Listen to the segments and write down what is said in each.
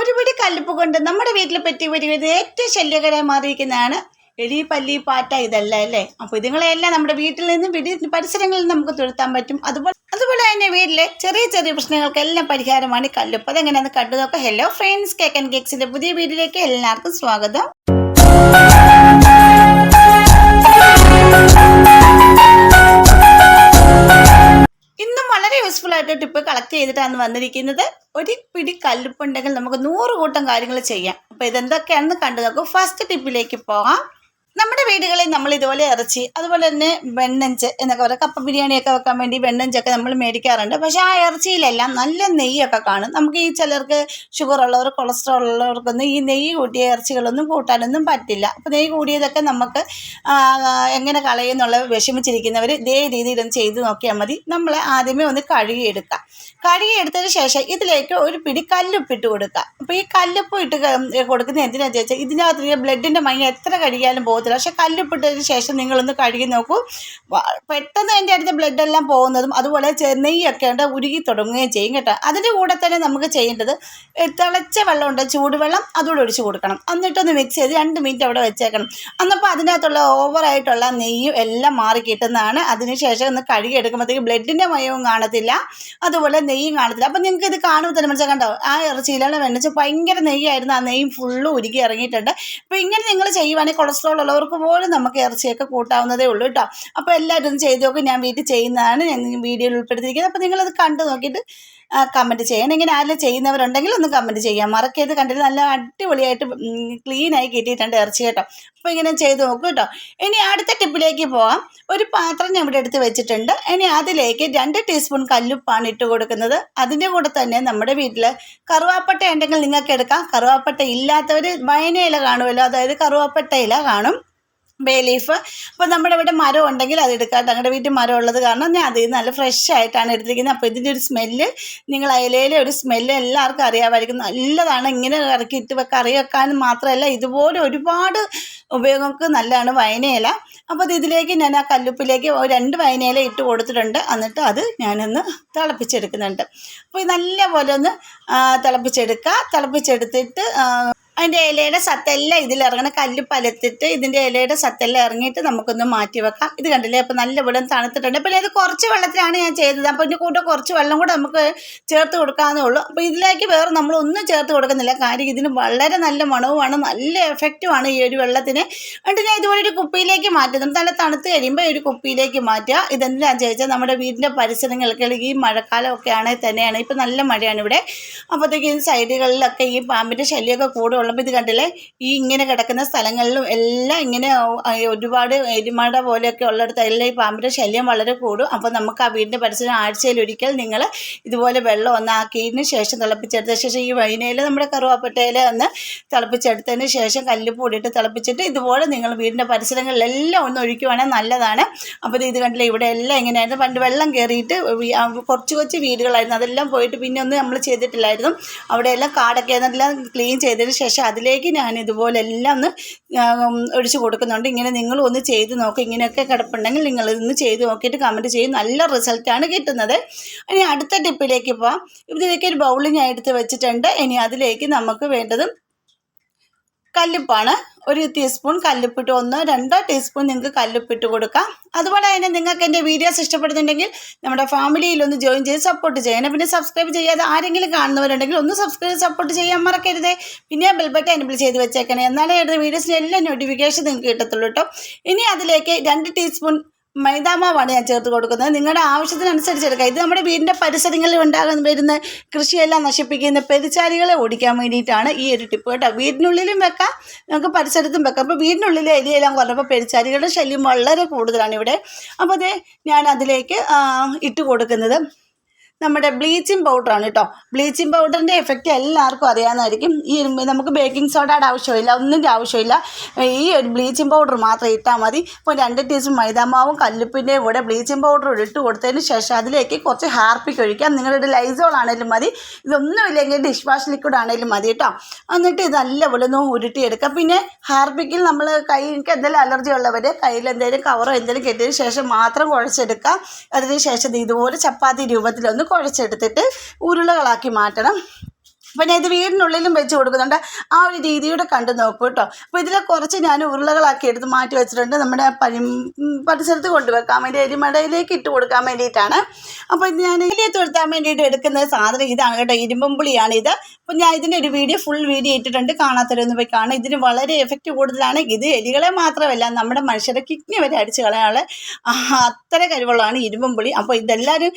ഒരു പിടി കല്ലുപ്പ് കൊണ്ട് നമ്മുടെ വീട്ടിൽ പറ്റി വരുന്നത് ഏറ്റവും ശല്യകരമായി മാറിയിരിക്കുന്നതാണ് എലി പല്ലി പാറ്റ ഇതല്ല അല്ലേ? അപ്പോൾ ഇതുങ്ങളെല്ലാം നമ്മുടെ വീട്ടിൽ നിന്നും വീട് പരിസരങ്ങളിൽ നിന്ന് നമുക്ക് തുരുത്താൻ പറ്റും. അതുപോലെ അതുപോലെ തന്നെ വീട്ടിലെ ചെറിയ ചെറിയ പ്രശ്നങ്ങൾക്കെല്ലാം പരിഹാരമാണ് കല്ലുപ്പ്. അതെങ്ങനെയാണെന്ന് കണ്ടു നോക്കാം. ഹലോ ഫ്രണ്ട്സ് കേക്ക് ആൻഡ് കേക്സിന്റെ പുതിയ വീട്ടിലേക്ക് എല്ലാവർക്കും സ്വാഗതം. ആയിട്ട് ടിപ്പ് കളക്ട് ചെയ്തിട്ടാണ് വന്നിരിക്കുന്നത്. ഒരു പിടി കല്ലുപ്പുണ്ടെങ്കിൽ നമുക്ക് നൂറ് കൂട്ടം കാര്യങ്ങൾ ചെയ്യാം. അപ്പോൾ ഇതെന്തൊക്കെയാണെന്ന് കണ്ടു നോക്കും. ഫസ്റ്റ് ടിപ്പിലേക്ക് പോകാം. നമ്മുടെ വീടുകളിൽ നമ്മൾ ഇതുപോലെ ഇറച്ചി അതുപോലെ തന്നെ വെണ്ണഞ്ച് എന്നൊക്കെ പറയുക കപ്പ ബിരിയാണിയൊക്കെ വെക്കാൻ വേണ്ടി വെണ്ണഞ്ചൊക്കെ നമ്മൾ മേടിക്കാറുണ്ട്. പക്ഷേ ആ ഇറച്ചിയിലെല്ലാം നല്ല നെയ്യൊക്കെ കാണും. നമുക്ക് ഈ ചിലർക്ക് ഷുഗർ ഉള്ളവർ കൊളസ്ട്രോൾ ഉള്ളവർക്കൊന്നും ഈ നെയ്യ് കൂട്ടിയ ഇറച്ചികളൊന്നും കൂട്ടാനൊന്നും പറ്റില്ല. അപ്പോൾ നെയ്യ് കൂടിയതൊക്കെ നമുക്ക് എങ്ങനെ കളയുന്നുള്ള വിഷമിച്ചിരിക്കുന്നവർ ഇതേ രീതിയിലൊന്ന് ചെയ്ത് നോക്കിയാൽ മതി. നമ്മൾ ആദ്യമേ ഒന്ന് കഴുകിയെടുക്കാം കഴുകിയെടുത്തതിന് ശേഷം ഇതിലേക്ക് ഒരു പിടി കല്ലുപ്പ് ഇട്ട് കൊടുക്കുക. അപ്പോൾ ഈ കല്ലുപ്പ് ഇട്ട് കൊടുക്കുന്നത് എന്തിനാണെന്ന് ചോദിച്ചാൽ ഇതിനകത്ത് ബ്ലഡിന്റെ മഞ്ഞ എത്ര കഴുകിയാലും പോകത്തില്ല. പക്ഷേ കല്ലുപ്പിട്ടതിന് ശേഷം നിങ്ങളൊന്ന് കഴുകി നോക്കൂ. പെട്ടെന്ന് അതിന്റെ അടുത്ത് ബ്ലഡ് എല്ലാം പോകുന്നതും അതുപോലെ നെയ്യൊക്കെ ഉണ്ട് ഉരുകി തുടങ്ങുകയും ചെയ്യും കേട്ടോ. അതിന്റെ കൂടെ തന്നെ നമുക്ക് ചെയ്യേണ്ടത് തിളച്ച വെള്ളമുണ്ട് ചൂടുവെള്ളം അതുകൂടെ ഒഴിച്ച് കൊടുക്കണം. എന്നിട്ടൊന്ന് മിക്സ് ചെയ്ത് രണ്ട് മിനിറ്റ് അവിടെ വെച്ചേക്കണം. അന്നപ്പോൾ അതിനകത്തുള്ള ഓവറായിട്ടുള്ള നെയ്യും എല്ലാം മാറി കിട്ടുന്നതാണ്. അതിനുശേഷം ഒന്ന് കഴുകി എടുക്കുമ്പോഴത്തേക്ക് ബ്ലഡിന്റെ മയവും കാണത്തില്ല. അതുപോലെ നെയ്യും കാണത്തില്ല. അപ്പം നിങ്ങൾക്ക് ഇത് കാണുമ്പോൾ തന്നെ മനസ്സിലാക്കാൻ കണ്ടോ? ആ ഇറച്ചിയിലാണ് വെണ്ണച്ച് ഭയങ്കര നെയ്യായിരുന്നു. ആ നെയ്യും ഫുള്ള് ഉരുകി ഇറങ്ങിയിട്ടുണ്ട്. അപ്പോൾ ഇങ്ങനെ നിങ്ങൾ ചെയ്യുവാണെങ്കിൽ കൊളസ്ട്രോൾ ഉള്ളവർക്ക് പോലും നമുക്ക് ഇറച്ചിയൊക്കെ കൂട്ടാവുന്നതേ ഉള്ളൂ കേട്ടോ. അപ്പോൾ എല്ലാവരും ചെയ്ത് നോക്കും. ഞാൻ വീട്ടിൽ ചെയ്യുന്നതാണ്. ഞാൻ വീഡിയോയിൽ ഉൾപ്പെടുത്തിയിരിക്കുന്നത്. അപ്പോൾ നിങ്ങളത് കണ്ടു നോക്കിയിട്ട് കമന്റ് ചെയ്യണം. ഇങ്ങനെ ആരെങ്കിലും ചെയ്യുന്നവരുണ്ടെങ്കിൽ ഒന്ന് കമന്റ് ചെയ്യാം. മറക്കരുത്. കണ്ടിട്ട് നല്ല അടിപൊളിയായിട്ട് ക്ലീനായി കിട്ടിയിട്ടുണ്ട് ഇറച്ചി കേട്ടോ. അപ്പോൾ ഇങ്ങനെ ചെയ്ത് നോക്കും കേട്ടോ. ഇനി അടുത്ത ടിപ്പിലേക്ക് പോവാം. ഒരു പാത്രം ഞാൻ ഇവിടെ എടുത്ത് വെച്ചിട്ടുണ്ട്. ഇനി അതിലേക്ക് രണ്ട് ടീസ്പൂൺ കല്ലുപ്പാണ് ഇട്ട് കൊടുക്കുന്നത്. അതിന്റെ കൂടെ തന്നെ നമ്മുടെ വീട്ടിൽ കറുവാപ്പട്ട ഉണ്ടെങ്കിൽ നിങ്ങൾക്ക് എടുക്കാം. കറുവാപ്പട്ട ഇല്ലാത്തവർ വയനയില കാണുമല്ലോ. അതായത് കറുവാപ്പട്ട ഇല കാണും. ബേ ലീഫ് അപ്പോൾ നമ്മുടെ ഇവിടെ മരം ഉണ്ടെങ്കിൽ അത് എടുക്കാം ഞങ്ങളുടെ വീട്ടിൽ മരം ഉള്ളത് കാരണം ഞാൻ അതിൽ നിന്ന് നല്ല ഫ്രഷ് ആയിട്ടാണ് എടുത്തിരിക്കുന്നത്. അപ്പോൾ ഇതിന്റെ ഒരു സ്മെല്ല് നിങ്ങൾ അയിലയിലെ ഒരു സ്മെല്ല് എല്ലാവർക്കും അറിയാമായിരിക്കും. നല്ലതാണ് ഇങ്ങനെ ഇറക്കിയിട്ട് കറി വെക്കാനും മാത്രമല്ല ഇതുപോലെ ഒരുപാട് ഉപയോഗങ്ങൾക്ക് നല്ലതാണ് വയനയില അപ്പോൾ അത് ഇതിലേക്ക് ഞാൻ ആ കല്ലുപ്പിലേക്ക് രണ്ട് വയനയില ഇട്ട് കൊടുത്തിട്ടുണ്ട്. എന്നിട്ട് അത് ഞാനൊന്ന് തിളപ്പിച്ചെടുക്കുന്നുണ്ട്. അപ്പോൾ ഇത് നല്ലപോലെ ഒന്ന് തിളപ്പിച്ചെടുക്കുക. തിളപ്പിച്ചെടുത്തിട്ട് അതിന്റെ ഇലയുടെ സത്തെല്ലാം ഇതിലിറങ്ങണം കല്ല് പലത്തിട്ട് ഇതിന്റെ ഇലയുടെ സത്തെല്ലാം ഇറങ്ങിയിട്ട് നമുക്കൊന്ന് മാറ്റി വെക്കാം. ഇത് കണ്ടില്ലേ? അപ്പോൾ നല്ല വെള്ളം തണുത്തിട്ടുണ്ട്. പിന്നെ ഇത് കുറച്ച് വെള്ളത്തിലാണ് ഞാൻ ചെയ്തത്. അപ്പോൾ ഇതിന്റെ കൂടെ കുറച്ച് വെള്ളം കൂടെ നമുക്ക് ചേർത്ത് കൊടുക്കാവുന്നേ ഉള്ളൂ. അപ്പോൾ ഇതിലേക്ക് വേറെ നമ്മളൊന്നും ചേർത്ത് കൊടുക്കുന്നില്ല. കാര്യം ഇതിന് വളരെ നല്ല മണവുമാണ്. നല്ല എഫക്റ്റുമാണ് ഈ ഒരു വെള്ളത്തിന്. എന്നിട്ട് ഞാൻ ഇതുപോലെ ഒരു കുപ്പിയിലേക്ക് മാറ്റുന്നു നല്ല തണുത്ത് കഴിയുമ്പോൾ ഒരു കുപ്പിയിലേക്ക് മാറ്റുക. ഇതെന്തിനാണെന്ന് ചോദിച്ചാൽ നമ്മുടെ വീടിന്റെ പരിസരങ്ങൾക്ക് ഈ മഴക്കാലമൊക്കെ ആണെങ്കിൽ തന്നെയാണ്. ഇപ്പോൾ നല്ല മഴയാണ് ഇവിടെ. അപ്പോഴത്തേക്കും സൈഡുകളിലൊക്കെ ഈ പാമ്പിന്റെ ശല്യമൊക്കെ കൂടെ ഉള്ളപ്പോൾ ഇത് കണ്ടില്ലേ? ഈ ഇങ്ങനെ കിടക്കുന്ന സ്ഥലങ്ങളിലും എല്ലാം ഇങ്ങനെ ഒരുപാട് എരുമട പോലെയൊക്കെ ഉള്ളിടത്ത് എല്ലാം ഈ പാമ്പിന്റെ ശല്യം വളരെ കൂടും. അപ്പോൾ നമുക്ക് ആ വീടിന്റെ പരിസരം ആഴ്ചയിൽ ഒരിക്കൽ നിങ്ങൾ ഇതുപോലെ വെള്ളം ഒന്നാക്കിയതിന് ശേഷം തിളപ്പിച്ചെടുത്ത ശേഷം ഈ വൈനയിൽ നമ്മുടെ കറുവാപ്പട്ടയിൽ ഒന്ന് തിളപ്പിച്ചെടുത്തതിന് ശേഷം കല്ല് കൂടിയിട്ട് തിളപ്പിച്ചിട്ട് ഇതുപോലെ നിങ്ങൾ വീടിന്റെ പരിസരങ്ങളിലെല്ലാം ഒന്ന് ഒഴിക്കുവാണെങ്കിൽ നല്ലതാണ്. അപ്പോൾ ഇത് കണ്ടില്ലേ ഇവിടെ എല്ലാം എങ്ങനെയായിരുന്നു പണ്ട് വെള്ളം കയറിയിട്ട് കുറച്ച് കൊച്ചു വീടുകളായിരുന്നു. അതെല്ലാം പോയിട്ട് പിന്നെ ഒന്നും നമ്മൾ ചെയ്തിട്ടില്ലായിരുന്നു. അവിടെയെല്ലാം കാടൊക്കെ എല്ലാം ക്ലീൻ ചെയ്തതിന് ശേഷം അതിലേക്ക് ഞാൻ ഇതുപോലെ എല്ലാം ഒന്ന് ഒഴിച്ചു കൊടുക്കുന്നുണ്ട്. ഇങ്ങനെ നിങ്ങളും ഒന്ന് ചെയ്ത് നോക്കുക ഇങ്ങനെയൊക്കെ കിടപ്പുണ്ടെങ്കിൽ നിങ്ങൾ ഇതൊന്ന് ചെയ്ത് നോക്കിയിട്ട് കമന്റ് ചെയ്യും. നല്ല റിസൾട്ടാണ് കിട്ടുന്നത്. ഇനി അടുത്ത ടിപ്പിലേക്ക് പോവാം. ഇതിലേക്ക് ഒരു ബൗളി ഞാൻ എടുത്ത് വെച്ചിട്ടുണ്ട്. ഇനി അതിലേക്ക് നമുക്ക് വേണ്ടത് കല്ലുപ്പാണ്. ഒരു ടീസ്പൂൺ കല്ലുപ്പിട്ട് ഒന്ന് രണ്ടോ ടീസ്പൂൺ നിങ്ങൾക്ക് കല്ലുപ്പിട്ട് കൊടുക്കാം. അതുപോലെ തന്നെ നിങ്ങൾക്ക് എന്റെ വീഡിയോസ് ഇഷ്ടപ്പെടുന്നുണ്ടെങ്കിൽ നമ്മുടെ ഫാമിലിയിൽ ഒന്ന് ജോയിൻ ചെയ്ത് സപ്പോർട്ട് ചെയ്യണം പിന്നെ സബ്സ്ക്രൈബ് ചെയ്യാതെ ആരെങ്കിലും കാണുന്നവരുണ്ടെങ്കിൽ ഒന്ന് സബ്സ്ക്രൈബ് സപ്പോർട്ട് ചെയ്യാൻ മറക്കരുതേ. പിന്നെ ബെൽ ബട്ടൺ എനബിൾ ചെയ്ത് വെച്ചേക്കണേ. എന്നാലേ എന്റെ വീഡിയോസിന്റെ എല്ലാ നോട്ടിഫിക്കേഷൻ നിങ്ങൾക്ക് കിട്ടത്തുള്ളൂ കേട്ടോ ഇനി അതിലേക്ക് രണ്ട് ടീസ്പൂൺ മൈദാമാവാണ് ഞാൻ ചേർത്ത് കൊടുക്കുന്നത്. നിങ്ങളുടെ ആവശ്യത്തിനനുസരിച്ച് എടുക്കുക ഇത് നമ്മുടെ വീടിന്റെ പരിസരങ്ങളിൽ ഉണ്ടാകുന്ന വരുന്ന കൃഷിയെല്ലാം നശിപ്പിക്കുന്ന പെരിച്ചാരികളെ ഓടിക്കാൻ വേണ്ടിയിട്ടാണ് ഈ ഒരു ടിപ്പ് കേട്ടോ. വീടിനുള്ളിലും വെക്കാം നമുക്ക് പരിസരത്തും വെക്കാം. അപ്പോൾ വീടിനുള്ളിലെ എലിയെല്ലാം കുറഞ്ഞപ്പോൾ പെരിച്ചാരികളുടെ ശല്യം വളരെ കൂടുതലാണ് ഇവിടെ. അപ്പോൾ അതേ ഞാൻ അതിലേക്ക് ഇട്ട് കൊടുക്കുന്നത്. നമ്മുടെ ബ്ലീച്ചിങ് പൗഡറാണ് കേട്ടോ. ബ്ലീച്ചിങ് പൗഡറിന്റെ എഫക്റ്റ് എല്ലാവർക്കും അറിയാവുന്നതായിരിക്കും. ഈ നമുക്ക് ബേക്കിംഗ് സോഡയുടെ ആവശ്യമില്ല ഒന്നിന്റെ ആവശ്യമില്ല. ഈ ഒരു ബ്ലീച്ചിങ് പൗഡർ മാത്രം ഇട്ടാൽ മതി. ഇപ്പോൾ രണ്ട് ടീസ്പൂൺ മൈദാമാവും കല്ലുപ്പിന്റെ കൂടെ ബ്ലീച്ചിങ് പൗഡർ ഇട്ട് കൊടുത്തതിന് ശേഷം അതിലേക്ക് കുറച്ച് ഹാർപ്പിക്ക് ഒഴിക്കാം. നിങ്ങളുടെ ലൈസോൾ ആണെങ്കിലും മതി. ഇതൊന്നും ഇല്ലെങ്കിൽ ഡിഷ് വാഷ് ലിക്വിഡ് ആണെങ്കിലും മതി കേട്ടോ. എന്നിട്ട് ഇത് നല്ലപോലെ ഒന്ന് ഉരുട്ടിയെടുക്കാം. പിന്നെ ഹാർപ്പിക്കിൽ നമ്മൾ കൈക്ക് എന്തെങ്കിലും അലർജി ഉള്ളവർ കയ്യിൽ എന്തെങ്കിലും കവറോ എന്തെങ്കിലും കെട്ടിയതിന് ശേഷം മാത്രം കുഴച്ചെടുക്കാം. അതിന് ശേഷം ഇത് ഇതുപോലെ ചപ്പാത്തി രൂപത്തിലൊന്ന് കുഴച്ചെടുത്തിട്ട് ഉരുളകളാക്കി മാറ്റണം. ഞാൻ ഇത് വീടിനുള്ളിലും വെച്ച് കൊടുക്കുന്നുണ്ട്. ആ ഒരു രീതിയുടെ കണ്ടു നോക്കൂ കേട്ടോ അപ്പോൾ ഇതിൽ കുറച്ച് ഞാൻ ഉരുളകളാക്കി എടുത്ത് മാറ്റി വെച്ചിട്ടുണ്ട്. നമ്മുടെ പരി പരിസരത്ത് കൊണ്ടുവെക്കാൻ വേണ്ടി എരിമടയിലേക്ക് ഇട്ട് കൊടുക്കാൻ വേണ്ടിയിട്ടാണ്. അപ്പോൾ ഇത് ഞാൻ ഇതിലെ തുരുത്താൻ വേണ്ടിയിട്ട് എടുക്കുന്ന സാധനം ഇതാണ് കേട്ടോ. ഇരുമ്പമ്പുളിയാണ് ഇത്. അപ്പോൾ ഞാൻ ഇതിന്റെ ഒരു വീഡിയോ ഫുൾ വീഡിയോ ഇട്ടിട്ടുണ്ട്. കാണാത്തവരൊന്ന് പോയി കാണാം ഇതിന് വളരെ എഫക്റ്റ് കൂടുതലാണ്. ഇത് എലികളെ മാത്രമല്ല നമ്മുടെ മനുഷ്യരെ കിഡ്നി വരെ അടിച്ച് കളയാനുള്ള അത്ര കഴിവുള്ളതാണ് ഇരിമ്പുംപുളി അപ്പോൾ ഇതെല്ലാവരും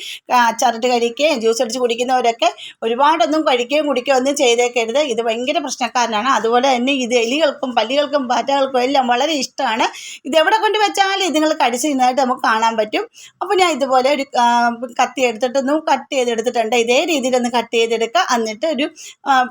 അച്ചാറിട്ട് കഴിക്കുകയും ജ്യൂസ് അടിച്ച് കുടിക്കുന്നവരൊക്കെ ഒരുപാടൊന്നും കഴിക്കുകയും കുടിക്കുകയോ ഒന്നും ചെയ്തേക്കരുത്. ഇത് ഭയങ്കര പ്രശ്നക്കാരനാണ്. അതുപോലെ തന്നെ ഇത് എലികൾക്കും പല്ലികൾക്കും പാറ്റകൾക്കും എല്ലാം വളരെ ഇഷ്ടമാണ്. ഇത് എവിടെ കൊണ്ട് വെച്ചാലും ഇതുങ്ങൾ കടിച്ചു തിന്നതായിട്ട് നമുക്ക് കാണാൻ പറ്റും. അപ്പോൾ ഞാൻ ഇതുപോലെ ഒരു കത്തി എടുത്തിട്ടൊന്നും കട്ട് ചെയ്തെടുത്തിട്ടുണ്ട്. ഇതേ രീതിയിലൊന്ന് കട്ട് ചെയ്തെടുക്കുക. എന്നിട്ട് ഒരു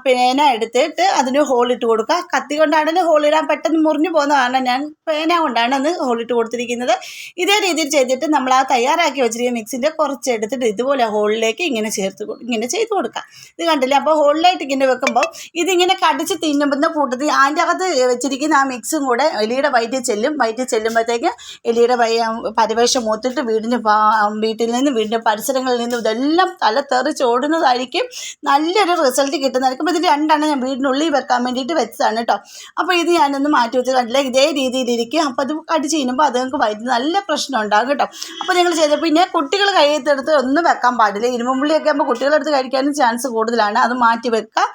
പേന എടുത്തിട്ട് അതിന് ഹോളിട്ട് കൊടുക്കുക. കത്തി കൊണ്ടാണെങ്കിലും ഹോളിടാൻ പെട്ടെന്ന് മുറിഞ്ഞു പോകുന്ന കാരണം ഞാൻ പേന കൊണ്ടാണ് അന്ന് ഹോളിട്ട് കൊടുത്തിരിക്കുന്നത്. ഇതേ രീതിയിൽ ചെയ്തിട്ട് നമ്മൾ ആ തയ്യാറാക്കി വെച്ചിരിക്കുന്ന മിക്സിന്റെ കുറച്ച് എടുത്തിട്ട് ഇതുപോലെ ഹോളിലേക്ക് ഇങ്ങനെ ചേർത്ത് ഇങ്ങനെ ചെയ്ത് കൊടുക്കുക. ഇത് കണ്ടില്ലേ? അപ്പോൾ ഹോളിലായിട്ട് ഇങ്ങനെ വെക്കുമ്പോൾ ഇതിങ്ങനെ കടിച്ച് തിന്നുമ്പോൾ കൂട്ടത്തിൽ അതിന്റെ അകത്ത് വെച്ചിരിക്കുന്ന ആ മിക്സും കൂടെ എലിയുടെ വയറ്റിൽ ചെല്ലും. വയറ്റിൽ ചെല്ലുമ്പോഴത്തേക്ക് എലിയുടെ വയ പരിവേഷം മൂത്തിട്ട് വീടിന് പാ- വീട്ടിൽ നിന്ന് വീടിന്റെ പരിസരങ്ങളിൽ നിന്നും ഇതെല്ലാം തല തെറിച്ച് ഓടുന്നതായിരിക്കും. നല്ലൊരു റിസൾട്ട് കിട്ടുന്നതായിരിക്കും. അപ്പോൾ ഇത് രണ്ടെണ്ണം ഞാൻ വീടിനുള്ളിൽ വെക്കാൻ വേണ്ടിയിട്ട് വെച്ചതാണ് കേട്ടോ. അപ്പോൾ ഇത് ഞാനൊന്ന് മാറ്റി വെച്ച് കണ്ടില്ല? ഇതേ രീതിയിലിരിക്കും അപ്പോൾ അത് കടിച്ച് ചെയ്യുമ്പോൾ അത് നിങ്ങൾക്ക് വയറ്റിൽ നല്ല പ്രശ്നം ഉണ്ടാകും കേട്ടോ. അപ്പോൾ നിങ്ങൾ ചെയ്ത പിന്നെ കുട്ടികൾ കയ്യെടുത്ത് ഒന്നും വെക്കാൻ പാടില്ല. ഇരുമ്പുള്ളിയൊക്കെ ആകുമ്പോൾ കുട്ടികളെടുത്ത് കഴിക്കാനും ചാൻസ് കൂടുതലാണ്. അത് മാറ്റി വെക്കുക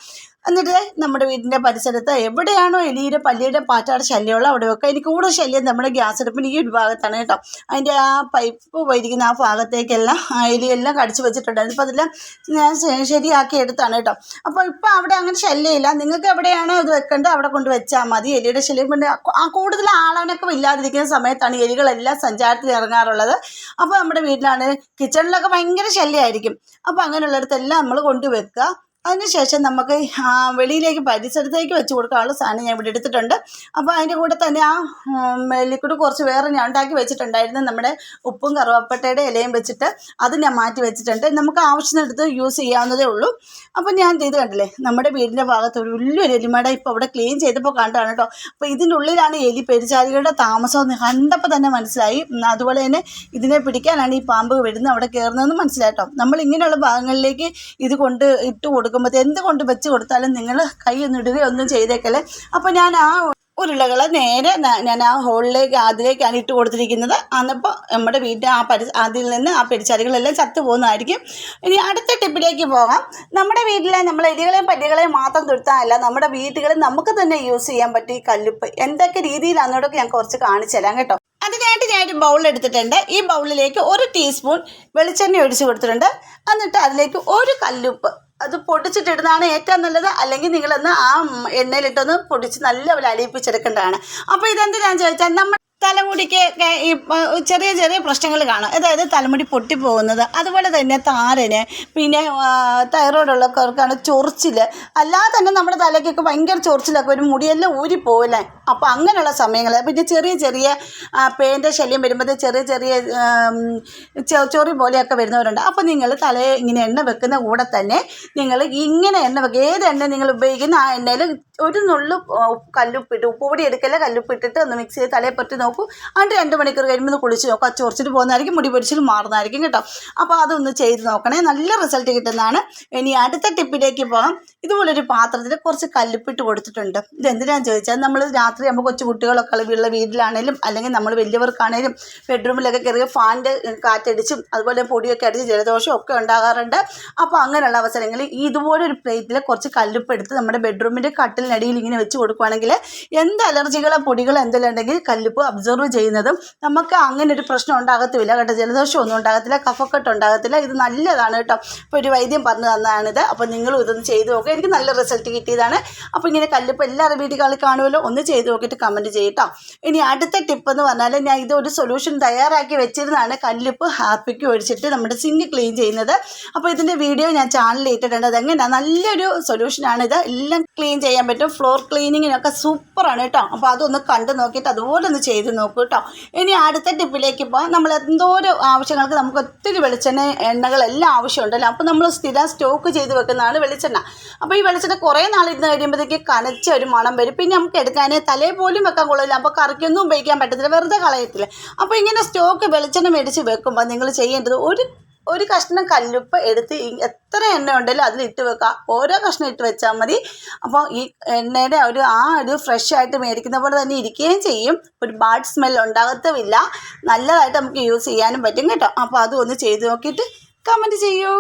എന്നിട്ട് നമ്മുടെ വീടിന്റെ പരിസരത്ത് എവിടെയാണോ എലിയുടെ പല്ലിയുടെ പാറ്റാടെ ശല്യമുള്ള അവിടെ വെക്കുക എനിക്ക് കൂടുതൽ ശല്യം നമ്മുടെ ഗ്യാസ് അടുപ്പിന് ഈ ഒരു ഭാഗത്താണ് കേട്ടോ. അതിന്റെ ആ പൈപ്പ് പോയിരിക്കുന്ന ആ ഭാഗത്തേക്കെല്ലാം എലിയെല്ലാം കടിച്ചു വെച്ചിട്ടുണ്ടായിരുന്നു അപ്പോൾ അതെല്ലാം ഞാൻ ശരിയാക്കി എടുത്താണ് കേട്ടോ. അപ്പോൾ ഇപ്പോൾ അവിടെ അങ്ങനെ ശല്യമില്ല. നിങ്ങൾക്ക് എവിടെയാണോ ഇത് വെക്കേണ്ടത് അവിടെ കൊണ്ട് വെച്ചാൽ മതി. എലിയുടെ ശല്യം കൊണ്ട് ആ കൂടുതൽ ആളാനൊക്കെ ഇല്ലാതിരിക്കുന്ന സമയത്താണ് എലികളെല്ലാം സഞ്ചാരത്തിൽ ഇറങ്ങാറുള്ളത്. അപ്പോൾ നമ്മുടെ വീട്ടിലാണ് കിച്ചണിലൊക്കെ ഭയങ്കര ശല്യമായിരിക്കും. അപ്പോൾ അങ്ങനെയുള്ളിടത്തെല്ലാം നമ്മൾ കൊണ്ടുവെക്കുക അതിനുശേഷം നമുക്ക് വെളിയിലേക്ക് പരിസരത്തേക്ക് വെച്ച് കൊടുക്കാനുള്ള സാധനം ഞാൻ ഇവിടെ എടുത്തിട്ടുണ്ട്. അപ്പോൾ അതിന്റെ കൂടെ തന്നെ ആ ലിക്വിഡ് കുറച്ച് വേറെ ഞാൻ ഉണ്ടാക്കി വെച്ചിട്ടുണ്ടായിരുന്നു. നമ്മുടെ ഉപ്പും കറുവാപ്പട്ടയുടെ ഇലയും വെച്ചിട്ട് അത് ഞാൻ മാറ്റി വെച്ചിട്ടുണ്ട്. നമുക്ക് ആവശ്യത്തിനടുത്ത് യൂസ് ചെയ്യാവുന്നതേ ഉള്ളൂ. അപ്പോൾ ഞാൻ ചെയ്ത് കണ്ടില്ലേ നമ്മുടെ വീടിന്റെ ഭാഗത്ത് ഒരു വലിയൊരു എലിമട ഇപ്പോൾ അവിടെ ക്ലീൻ ചെയ്തപ്പോൾ കണ്ടാണ് കേട്ടോ. അപ്പോൾ ഇതിന്റെ ഉള്ളിലാണ് എലി പെരിച്ചാലികളുടെ താമസം എന്ന് കണ്ടപ്പോൾ തന്നെ മനസ്സിലായി. അതുപോലെ തന്നെ ഇതിനെ പിടിക്കാനാണ് ഈ പാമ്പ് വരുന്നത് അവിടെ കയറുന്നതെന്ന് മനസ്സിലായിട്ടോ നമ്മൾ ഇങ്ങനെയുള്ള ഭാഗങ്ങളിലേക്ക് ഇത് കൊണ്ട് ഇട്ട് കൊടുക്കുമ്പോൾ എന്തുകൊണ്ട് വെച്ച് കൊടുത്താലും നിങ്ങൾ കൈയൊന്നും ഇടുകയോ ഒന്നും ചെയ്തേക്കല്ലേ? അപ്പോൾ ഞാൻ ആ ഉരുളകൾ നേരെ ഞാൻ ആ ഹോളിലേക്ക് അതിലേക്കാണ് ഇട്ട് കൊടുത്തിരിക്കുന്നത്. അന്നപ്പോൾ നമ്മുടെ വീട്ടിൽ ആ പരി അതിൽ നിന്ന് ആ പെരിച്ചാരികളെല്ലാം ചത്തു പോകുന്നതായിരിക്കും. ഇനി അടുത്ത ടിപ്പിലേക്ക് പോകാം നമ്മുടെ വീട്ടിലെ നമ്മൾ എലികളെയും പല്ലികളെയും മാത്രം തുരുത്താനല്ല നമ്മുടെ വീടുകളിൽ നമുക്ക് തന്നെ യൂസ് ചെയ്യാൻ പറ്റിയ ഈ കല്ലുപ്പ്. എന്തൊക്കെ രീതിയിലാണ് രീതിയിലാണെന്നോടൊക്കെ ഞാൻ കുറച്ച് കാണിച്ചു തരാം കേട്ടോ. അതിനായിട്ട് ഞാൻ ഒരു ബൗൾ എടുത്തിട്ടുണ്ട്. ഈ ബൗളിലേക്ക് ഒരു ടീസ്പൂൺ വെളിച്ചെണ്ണ ഒഴിച്ച് കൊടുത്തിട്ടുണ്ട്. എന്നിട്ട് അതിലേക്ക് ഒരു കല്ലുപ്പ് അത് പൊടിച്ചിട്ടിടുന്നതാണ് ഏറ്റവും നല്ലത്. അല്ലെങ്കിൽ നിങ്ങളൊന്ന് ആ എണ്ണയിലിട്ടൊന്ന് പൊടിച്ച് നല്ലപോലെ അലിയിപ്പിച്ചെടുക്കേണ്ടതാണ്. അപ്പോൾ ഇതെന്തിനാന്ന് ചോദിച്ചാൽ നമ്മൾ തലമുടിക്ക് ചെറിയ ചെറിയ പ്രശ്നങ്ങൾ കാണും. അതായത് തലമുടി പൊട്ടിപ്പോകുന്നത്. അതുപോലെ തന്നെ താരന് പിന്നെ തൈറോയിഡുള്ളവർക്കാണ് ചൊറിച്ചിൽ അല്ലാതെ തന്നെ നമ്മുടെ തലയ്ക്കൊക്കെ ഭയങ്കര ചൊറിച്ചിലൊക്കെ ഒരു മുടിയെല്ലാം ഊരിപ്പോവില്ലേ അപ്പോൾ അങ്ങനെയുള്ള സമയങ്ങൾ. പിന്നെ ചെറിയ ചെറിയ പേന്റെ ശല്യം വരുമ്പോൾ ചെറിയ ചെറിയ ചൊറി പോലെയൊക്കെ വരുന്നവരുണ്ട്. അപ്പോൾ നിങ്ങൾ തലയെ ഇങ്ങനെ എണ്ണ വെക്കുന്ന കൂടെ തന്നെ നിങ്ങൾ ഇങ്ങനെ എണ്ണ വെക്കുക ഏത് എണ്ണ നിങ്ങൾ ഉപയോഗിക്കുന്ന ആ എണ്ണയിൽ ഒരു നുള്ളു കല്ലുപ്പിട്ട് ഉപ്പുപൊടി എടുക്കല്ല കല്ലുപ്പിട്ടിട്ട് ഒന്ന് മിക്സ് ചെയ്ത് തലയെ പറ്റി നോക്കൂ. അതിന്റെ രണ്ട് മണിക്കൂർ കഴിയുമ്പോൾ ഒന്ന് കുളിച്ച് നോക്കും. ചൊറിച്ചിട്ട് പോകുന്നതായിരിക്കും മുടി പൊടിച്ചിട്ട് മാറുന്നതായിരിക്കും കേട്ടോ. അപ്പോൾ അതൊന്ന് ചെയ്ത് നോക്കണേ. നല്ല റിസൾട്ട് കിട്ടുന്നതാണ്. ഇനി അടുത്ത ടിപ്പിലേക്ക് പോകാം. ഇതുപോലൊരു പാത്രത്തിൽ കുറച്ച് കല്ലുപ്പിട്ട് കൊടുത്തിട്ടുണ്ട്. ഇത് എന്തിനാണെന്ന് ചോദിച്ചാൽ നമ്മൾ രാത്രി നമ്മൾ കൊച്ചു കുട്ടികളൊക്കെ ഉള്ള വീട്ടിലാണേലും അല്ലെങ്കിൽ നമ്മൾ വലിയവർക്കാണേലും ബെഡ്റൂമിലൊക്കെ കയറി ഫാനിന്റെ കാറ്റടിച്ചും അതുപോലെ പൊടിയൊക്കെ അടിച്ച് ജലദോഷം ഒക്കെ ഉണ്ടാകാറുണ്ട്. അപ്പോൾ അങ്ങനെയുള്ള അവസരങ്ങളിൽ ഇതുപോലെ ഒരു പ്ലേറ്റിൽ കുറച്ച് കല്ലുപ്പ് എടുത്ത് നമ്മുടെ ബെഡ്റൂമിന്റെ കട്ടിലിനടിയിൽ ഇങ്ങനെ വെച്ച് കൊടുക്കുകയാണെങ്കിൽ എന്ത് അലർജികളോ പൊടികളോ എന്തെല്ലാം ഉണ്ടെങ്കിൽ കല്ലുപ്പ് അബ്സർവ് ചെയ്യുന്നതും നമുക്ക് അങ്ങനെ ഒരു പ്രശ്നം ഉണ്ടാകത്തില്ല കേട്ടോ. ജലദോഷം ഒന്നും ഉണ്ടാകത്തില്ല കഫക്കെട്ട് ഉണ്ടാകത്തില്ല. ഇത് നല്ലതാണ് കേട്ടോ. അപ്പോൾ ഒരു വൈദ്യം പറഞ്ഞു തന്നതാണിത്. അപ്പോൾ നിങ്ങളും ഇതൊന്ന് ചെയ്ത് നോക്കുക എനിക്ക് നല്ല റിസൾട്ട് കിട്ടിയതാണ്. അപ്പോൾ ഇങ്ങനെ കല്ലുപ്പ് എല്ലാവരും വീടുകളിൽ കാണുമല്ലോ. ഒന്ന് ചെയ്ത് നോക്കിയിട്ട് കമന്റ് ചെയ്യട്ടോ ഇനി അടുത്ത ടിപ്പ് എന്ന് പറഞ്ഞാൽ ഞാൻ ഇതൊരു സൊല്യൂഷൻ തയ്യാറാക്കി വെച്ചിരുന്നതാണ്. കല്ലിപ്പ് ഹാപ്പിക്ക് ഒഴിച്ചിട്ട് നമ്മുടെ സിങ്ക് ക്ലീൻ ചെയ്യുന്നത്. അപ്പോൾ ഇതിന്റെ വീഡിയോ ഞാൻ ചാനലിൽ ഇട്ടിട്ടുണ്ട്. അതെങ്ങനെയാണ് നല്ലൊരു സൊല്യൂഷനാണ് ഇത്. എല്ലാം ക്ലീൻ ചെയ്യാൻ പറ്റും. ഫ്ലോർ ക്ലീനിങ്ങിനൊക്കെ സൂപ്പറാണ് കേട്ടോ അപ്പോൾ അതൊന്ന് കണ്ടു നോക്കിയിട്ട് അതുപോലെ ഒന്ന് ചെയ്ത് നോക്കൂ കേട്ടോ ഇനി അടുത്ത ടിപ്പിലേക്ക് പോകാം നമ്മൾ എന്തോരോ ആവശ്യങ്ങൾക്ക് നമുക്ക് ഒത്തിരി വെളിച്ചെണ്ണ എണ്ണകളെല്ലാം ആവശ്യമുണ്ടല്ലോ. അപ്പോൾ നമ്മൾ സ്ഥിരം സ്റ്റോക്ക് ചെയ്ത് വെക്കുന്നതാണ് വെളിച്ചെണ്ണ. അപ്പോൾ ഈ വെളിച്ചെണ്ണ കുറേ നാൾ നാളിരുന്ന് കഴിയുമ്പോഴത്തേക്ക് കനച്ച ഒരു മണം വരും. പിന്നെ നമുക്ക് എടുക്കാനേ തലേ പോലും വെക്കാൻ കൊള്ളില്ല. അപ്പോൾ കറിക്കൊന്നും ഉപയോഗിക്കാൻ പറ്റത്തില്ല. വെറുതെ കളയത്തില്ല. അപ്പോൾ ഇങ്ങനെ സ്റ്റോക്ക് വെളിച്ചെണ്ണ മേടിച്ച് വെക്കുമ്പോൾ നിങ്ങൾ ചെയ്യേണ്ടത് ഒരു ഒരു കഷ്ണം കല്ലുപ്പ് എടുത്ത് എത്ര എണ്ണ ഉണ്ടെങ്കിലും അതിൽ ഇട്ട് വെക്കുക. ഓരോ കഷ്ണം ഇട്ട് വെച്ചാൽ മതി. അപ്പോൾ ഈ എണ്ണയുടെ ഒരു ആ ഒരു ഫ്രഷ് ആയിട്ട് മേടിക്കുന്ന പോലെ തന്നെ ഇരിക്കുകയും ചെയ്യും. ഒരു ബാഡ് സ്മെൽ ഉണ്ടാകത്തുമില്ല. നല്ലതായിട്ട് നമുക്ക് യൂസ് ചെയ്യാനും പറ്റും കേട്ടോ. അപ്പോൾ അതും ഒന്ന് ചെയ്ത് നോക്കിയിട്ട് കമന്റ് ചെയ്യൂ.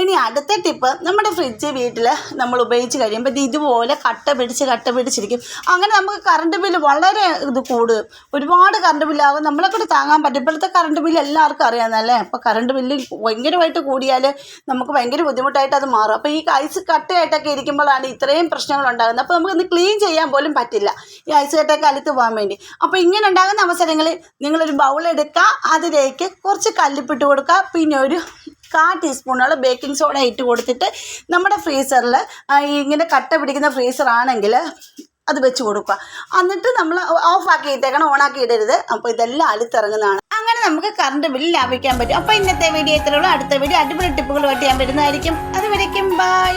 ഇനി അടുത്ത ടിപ്പ് നമ്മുടെ ഫ്രിഡ്ജ് വീട്ടിൽ നമ്മൾ ഉപയോഗിച്ച് കഴിയുമ്പോൾ ഇത് ഇതുപോലെ കട്ട പിടിച്ച് കട്ട പിടിച്ചിരിക്കും. അങ്ങനെ നമുക്ക് കറണ്ട് ബില്ല് വളരെ ഇത് കൂടും. ഒരുപാട് കറണ്ട് ബില്ലാകും നമ്മളെ താങ്ങാൻ പറ്റും. ഇപ്പോഴത്തെ കറണ്ട് ബില്ല് എല്ലാവർക്കും അറിയാമെന്നല്ലേ അപ്പോൾ കറണ്ട് ബില്ല് ഭയങ്കരമായിട്ട് കൂടിയാൽ നമുക്ക് ഭയങ്കര ബുദ്ധിമുട്ടായിട്ട് അത് മാറും. അപ്പോൾ ഈ ഐസ് കട്ടയായിട്ടൊക്കെ ഇരിക്കുമ്പോഴാണ് ഇത്രയും പ്രശ്നങ്ങൾ ഉണ്ടാകുന്നത്. അപ്പോൾ നമുക്കൊന്ന് ക്ലീൻ ചെയ്യാൻ പോലും പറ്റില്ല. ഈ ഐസ് കട്ടയൊക്കെ അലുത്ത് പോകാൻ വേണ്ടി. അപ്പോൾ ഇങ്ങനെ ഉണ്ടാകുന്ന അവസരങ്ങളിൽ നിങ്ങളൊരു ബൗൾ എടുക്കുക. അതിലേക്ക് കുറച്ച് കല്ലിപ്പിട്ട് കൊടുക്കുക. പിന്നെ ഒരു കാ ടീസ്പൂണുകൾ ബേക്കിംഗ് സോഡ ഇട്ട് കൊടുത്തിട്ട് നമ്മുടെ ഫ്രീസറിൽ ഇങ്ങനെ കട്ട പിടിക്കുന്ന ഫ്രീസർ ആണെങ്കിൽ അത് വെച്ച് കൊടുക്കുക. എന്നിട്ട് നമ്മൾ ഓഫ് ആക്കി ഇട്ടേക്കണം ഓണാക്കി ഇടരുത് അപ്പോൾ ഇതെല്ലാം അടുത്തിറങ്ങുന്നതാണ്. അങ്ങനെ നമുക്ക് കറണ്ട് ബില്ല് ലാഭിക്കാൻ പറ്റും. അപ്പോൾ ഇന്നത്തെ വീഡിയോ ഇത്രയുള്ളൂ അടുത്ത വീഡിയോ അടിപൊളി ടിപ്പുകൾ ഞാൻ വരുന്നതായിരിക്കും. അതുവരേക്കും ബൈ